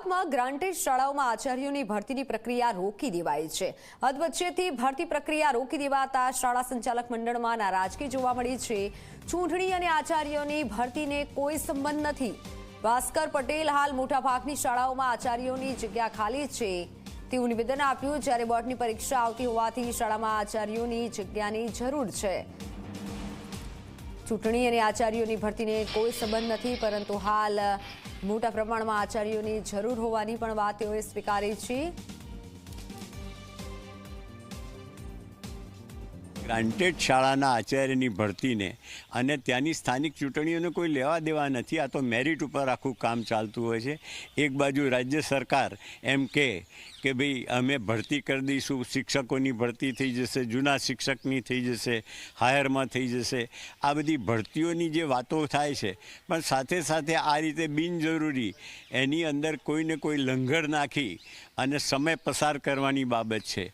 અમદાવાદમાં ગ્રાન્ટેડ શાળાઓમાં આચાર્યોની ભરતીની પ્રક્રિયા રોકી દેવાઈ છે. અધવચ્ચેથી ભરતી પ્રક્રિયા રોકી દેવાતા શાળા સંચાલક મંડળમાં નારાજગી જોવા મળી છે. ચૂંટણી અને આચાર્યોની ભરતીને કોઈ સંબંધ નથી. ભાસ્કર પટેલ હાલ મોટાભાગની શાળાઓમાં આચાર્યોની જગ્યા ખાલી છે. તેવું નિવેદન આપ્યું જ્યારે બોર્ડની પરીક્ષા આવતી હોવાથી શાળામાં આચાર્યોની જગ્યાની જરૂર છે. ચૂંટણી અને આચાર્યોની ભરતીને કોઈ સંબંધ નથી, પરંતુ હાલ મોટા પ્રમાણમાં આચાર્યોની જરૂર હોવાની પણ વાત તેઓએ સ્વીકારી છે. ગ્રાન્ટેડ શાળાના આચાર્યની ભરતીને અને ત્યાંની સ્થાનિક ચૂંટણીઓને કોઈ લેવા દેવા નથી. આ તો મેરિટ ઉપર આખું કામ ચાલતું હોય છે. એક બાજુ રાજ્ય સરકાર એમ કે કે ભાઈ, અમે ભરતી કરી દઈશું, શિક્ષકોની ભરતી થઈ જશે, જૂના શિક્ષકની થઈ જશે, હાયરમાં થઈ જશે. આ બધી ભરતીઓની જે વાતો થાય છે, પણ સાથે સાથે આ રીતે બિનજરૂરી એની અંદર કોઈને કોઈ લંગર નાખી અને સમય પસાર કરવાની બાબત છે.